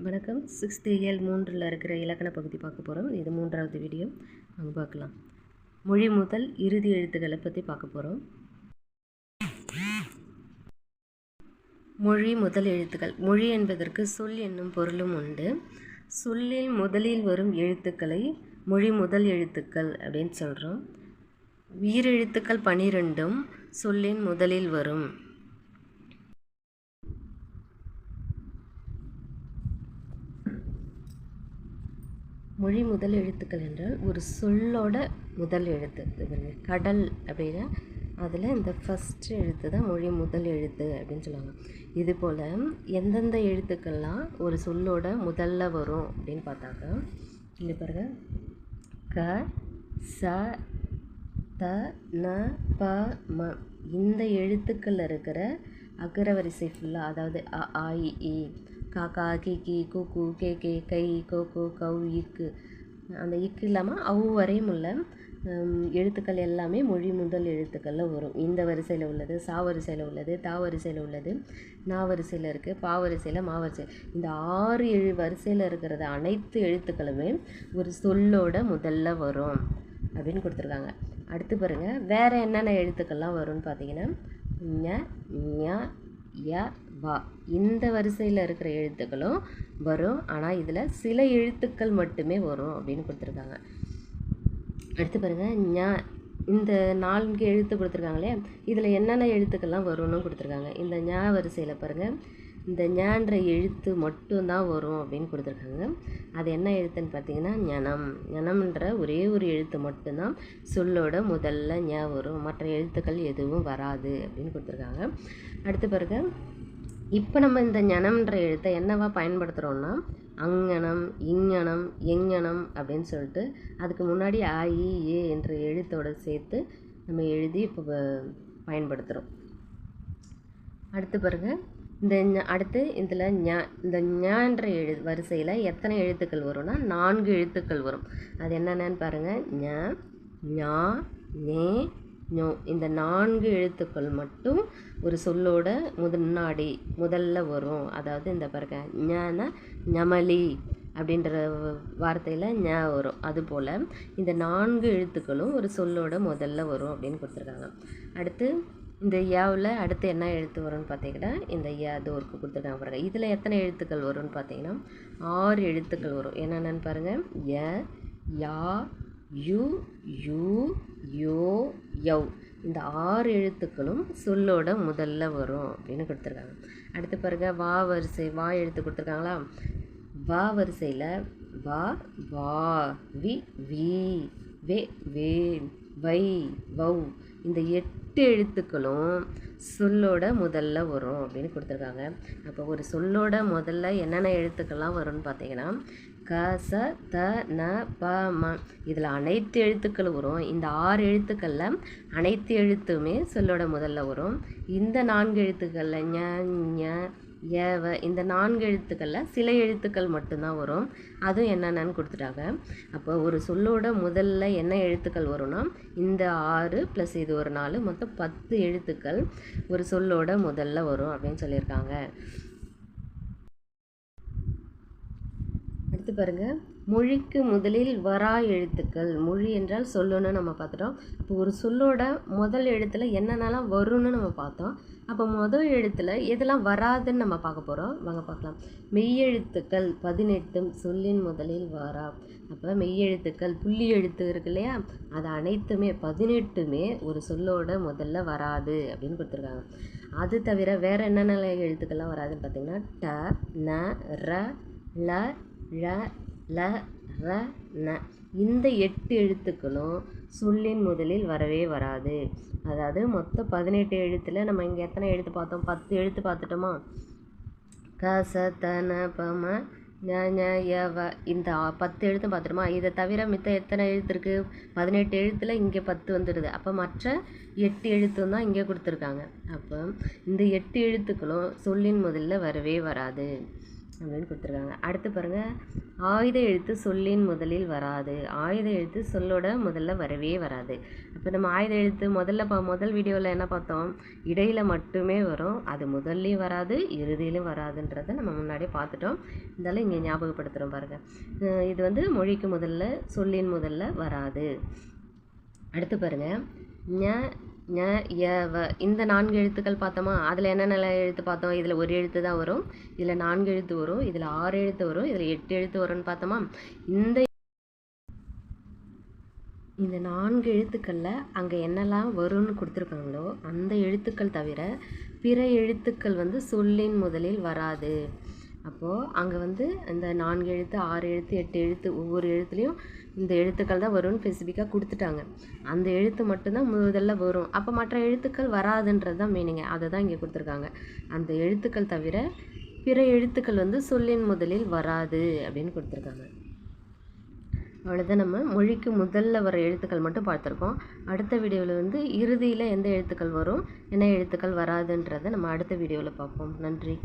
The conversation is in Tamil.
வணக்கம். சிக்ஸ்த் இயல் மூன்றில் இருக்கிற இலக்கண பகுதி பார்க்க போகிறோம் இது மூன்றாவது வீடியோ அங்கே பார்க்கலாம். மொழி முதல் இறுதி எழுத்துக்களை பற்றி பார்க்க போகிறோம் மொழி முதல் எழுத்துக்கள். மொழி என்பதற்கு சொல் என்னும் பொருளும் உண்டு. சொல்லில் முதலில் வரும் எழுத்துக்களை மொழி முதல் எழுத்துக்கள் அப்படின்னு சொல்கிறோம் உயிரெழுத்துக்கள் பனிரெண்டும் சொல்லின் முதலில் வரும். மொழி முதல் எழுத்துக்கள் என்றால் ஒரு சொல்லோட முதல் எழுத்து. இது கடல் அப்படின்னா அதில் இந்த ஃபஸ்ட்டு எழுத்து தான் மொழி முதல் எழுத்து அப்படின்னு சொல்லுவாங்க. இது போல் எந்தெந்த எழுத்துக்கள்லாம் ஒரு சொல்லோட முதல்ல வரும் அப்படின்னு பார்த்தாக்கா இங்கே பாருங்கள் க ச த ந ப ம. இந்த எழுத்துக்கள் இருக்கிற அகரவரிசை ஃபுல்லாக அதாவது அ ஆ இ. காக்கா கி கி கு கு கே கே கை கோ கோ கௌ இக்கு. அந்த இக்கு இல்லாமல் அவு வரையும் உள்ள எழுத்துக்கள் எல்லாமே மொழி முதல் எழுத்துக்களில் வரும். இந்த வரிசையில் உள்ளது சா வரிசையில் உள்ளது தா வரிசையில் உள்ளது நா வரிசையில் இருக்குது பா வரிசையில் மா வரிசை. இந்த ஆறு எழு வரிசையில் இருக்கிறது அனைத்து எழுத்துக்களுமே ஒரு சொல்லோட முதல்ல வரும் அப்படின்னு கொடுத்துருக்காங்க. அடுத்து பாருங்கள் வேறு என்னென்ன எழுத்துக்கள்லாம் வரும்னு பார்த்தீங்கன்னா ஞ ஞ ய வா இந்த வரிசையில் இருக்கிற எழுத்துக்களும் வரும். ஆனால் இதில் சில எழுத்துக்கள் மட்டுமே வரும் அப்படின்னு கொடுத்துருக்காங்க. அடுத்து பாருங்கள் ஞா இந்த நான்கு எழுத்து கொடுத்துருக்காங்களே இதில் என்னென்ன எழுத்துக்கள்லாம் வரும்னு கொடுத்துருக்காங்க. இந்த ஞா வரிசையில் பாருங்கள் இந்த ஞான்ற எழுத்து மட்டும்தான் வரும் அப்படின்னு கொடுத்துருக்காங்க. அது என்ன எழுத்துன்னு பார்த்தீங்கன்னா ஞனம். ஞனம்ன்ற ஒரே ஒரு எழுத்து மட்டும்தான் சொல்லோட முதல்ல ஞ வரும். மற்ற எழுத்துக்கள் எதுவும் வராது அப்படின்னு கொடுத்துருக்காங்க. அடுத்து பாருங்கள் இப்போ நம்ம இந்த ஞனம்ன்ற எழுத்தை என்னவா பயன்படுத்துகிறோம்னா அங்கனம் இங்கனம் எங்கனம் அப்படின்னு சொல்லிட்டு அதுக்கு முன்னாடி ஆ இ ஏ என்ற எழுத்தோடு சேர்த்து நம்ம எழுதி இப்போ பயன்படுத்துகிறோம் அடுத்து பாருங்க. இந்த அடுத்து இதில் ஞா இந்த ஞான்ற எழு வரிசையில் எத்தனை எழுத்துக்கள் வரும்னா நான்கு எழுத்துக்கள் வரும். அது என்னென்னு பாருங்கள் ஞ ஞா நே ஞோ இந்த நான்கு எழுத்துக்கள் மட்டும் ஒரு சொல்லோட முன்னாடி முதல்ல வரும். அதாவது இந்த பாருங்க ஞனா ஞமலி அப்படின்ற வார்த்தையில் ஞ வரும். அதுபோல் இந்த நான்கு எழுத்துக்களும் ஒரு சொல்லோட முதல்ல வரும் அப்படின்னு கொடுத்துருக்காங்க. அடுத்து இந்த யாவில் அடுத்து என்ன எழுத்து வரும்னு பார்த்தீங்கன்னா இந்த யா தோருக்கு கொடுத்துருக்காங்க பாருங்க. இதில் எத்தனை எழுத்துக்கள் வரும்னு பார்த்தீங்கன்னா ஆறு எழுத்துக்கள் வரும். என்னென்னு பாருங்கள் ய யா யு யூ யோ யவ் இந்த ஆறு எழுத்துக்களும் சொல்லோட முதல்ல வரும் அப்படின்னு கொடுத்துருக்காங்க. அடுத்து பாருங்க வா வரிசை வா எழுத்து கொடுத்துருக்காங்களா? வா வரிசையில் வா வா வி வி வே வே வை வௌ. இந்த எட்டு எழுத்துக்களும் சொல்லோட முதல்ல வரும் அப்படின்னு கொடுத்துருக்காங்க. அப்போ ஒரு சொல்லோட முதல்ல என்னென்ன எழுத்துக்கள்லாம் வரும்னு பார்த்தீங்கன்னா க ச த ந ப ம இதில் அனைத்து எழுத்துக்களும் வரும். இந்த ஆறு எழுத்துக்களில் அனைத்து எழுத்துமே சொல்லோட முதல்ல வரும். இந்த நான்கு எழுத்துக்களில் ஞ ஞ ஏவ இந்த நான்கு எழுத்துக்களில் சில எழுத்துக்கள் மட்டும்தான் வரும். அதுவும் என்னென்னு கொடுத்துட்டாங்க. அப்போ ஒரு சொல்லோட முதல்ல என்ன எழுத்துக்கள் வரும்னா இந்த ஆறு ப்ளஸ் இது ஒரு நாலு மொத்தம் பத்து எழுத்துக்கள் ஒரு சொல்லோட முதல்ல வரும் அப்படின்னு சொல்லியிருக்காங்க. அடுத்து பாருங்கள் மொழிக்கு முதலில் வரா எழுத்துக்கள். மொழி என்றால் சொல்லுன்னு நம்ம பார்த்துட்டோம். இப்போ ஒரு சொல்லோட முதல் எழுத்தில் என்னென்னலாம் வரும்னு நம்ம பார்த்தோம். அப்போ முதல் எழுத்தில் எதெல்லாம் வராதுன்னு நம்ம பார்க்க போகிறோம் வாங்க பார்க்கலாம். மெய்யெழுத்துக்கள் பதினெட்டும் சொல்லின் முதலில் வரா. அப்போ மெய்யெழுத்துக்கள் புள்ளி எழுத்து இருக்கு இல்லையா? அது அனைத்துமே பதினெட்டுமே ஒரு சொல்லோட முதல்ல வராது அப்படின்னு கொடுத்துருக்காங்க. அது தவிர வேறு என்னென்ன எழுத்துக்கள்லாம் வராதுன்னு பார்த்தீங்கன்னா ட ந ர ல ழ ல ர ந. இந்த எட்டு எழுத்துக்களும் சொல்லின் முதலில் வரவே வராது. அதாவது மொத்தம் பதினெட்டு எழுத்தில் நம்ம இங்கே எத்தனை எழுத்து பார்த்தோம்? பத்து எழுத்து பார்த்துட்டோமா? க ச த ந ப ம ஞ ஞ ய வ. இந்த பத்து எழுத்து பார்த்துட்டோமா? இதை தவிர மித்த எத்தனை எழுத்து இருக்குது பதினெட்டு எழுத்தில் இங்கே பத்து வந்துடுது அப்போ மற்ற எட்டு எழுத்தும் தான் இங்கே கொடுத்துருக்காங்க. அப்போ இந்த எட்டு எழுத்துக்களும் சொல்லின் முதல்ல வரவே வராது. அப்படின்னு கொடுத்துருக்காங்க. அடுத்து பாருங்கள் ஆயுத எழுத்து சொல்லின் முதலில் வராது. ஆயுத எழுத்து சொல்லோட முதல்ல வரவே வராது. அப்போ நம்ம ஆயுத எழுத்து முதல்ல பா முதல் வீடியோவில் என்ன பார்த்தோம்? இடையில் மட்டுமே வரும். அது முதல்லையும் வராது இறுதியிலும் வராதுன்றதை நம்ம முன்னாடியே பார்த்துட்டோம். இருந்தாலும் இங்கே ஞாபகப்படுத்துகிறோம் பாருங்கள் இது வந்து மொழிக்கு முதல்ல சொல்லின் முதல்ல வராது. அடுத்து பாருங்கள் ஞ ஞ ய வ. இந்த நான்கு எழுத்துக்கள் பார்த்தோமா? அதில் என்னென்ன எழுத்து பார்த்தோம்? இதில் ஒரு எழுத்து தான் வரும். இதில் நான்கு எழுத்து வரும். இதில் ஆறு எழுத்து வரும். இதில் எட்டு எழுத்து வரும்னு பார்த்தோமா? இந்த இந்த நான்கு எழுத்துக்களில் அங்கே என்னெல்லாம் வரும்னு கொடுத்துருக்காங்களோ அந்த எழுத்துக்கள் தவிர பிற எழுத்துக்கள் வந்து சொல்லின் முதலில் வராது. அப்போது அங்கே வந்து இந்த நான்கு எழுத்து ஆறு எழுத்து எட்டு எழுத்து ஒவ்வொரு எழுத்துலேயும் இந்த எழுத்துக்கள் தான் வரும்னு ஸ்பெசிஃபிக்காக கொடுத்துட்டாங்க. அந்த எழுத்து மட்டும்தான் முதல்ல வரும். அப்போ மற்ற எழுத்துக்கள் வராதுன்றது தான் மீனிங்க அதை தான் இங்கே கொடுத்துருக்காங்க. அந்த எழுத்துக்கள் தவிர பிற எழுத்துக்கள் வந்து சொல்லின் முதலில் வராது அப்படின்னு கொடுத்துருக்காங்க. அவ்வளோதான் நம்ம மொழிக்கு முதல்ல வர எழுத்துக்கள் மட்டும் பார்த்துருக்கோம். அடுத்த வீடியோவில் வந்து இறுதியில் எந்த எழுத்துக்கள் வரும் என்ன எழுத்துக்கள் வராதுன்றதை நம்ம அடுத்த வீடியோவில் பார்ப்போம். நன்றி.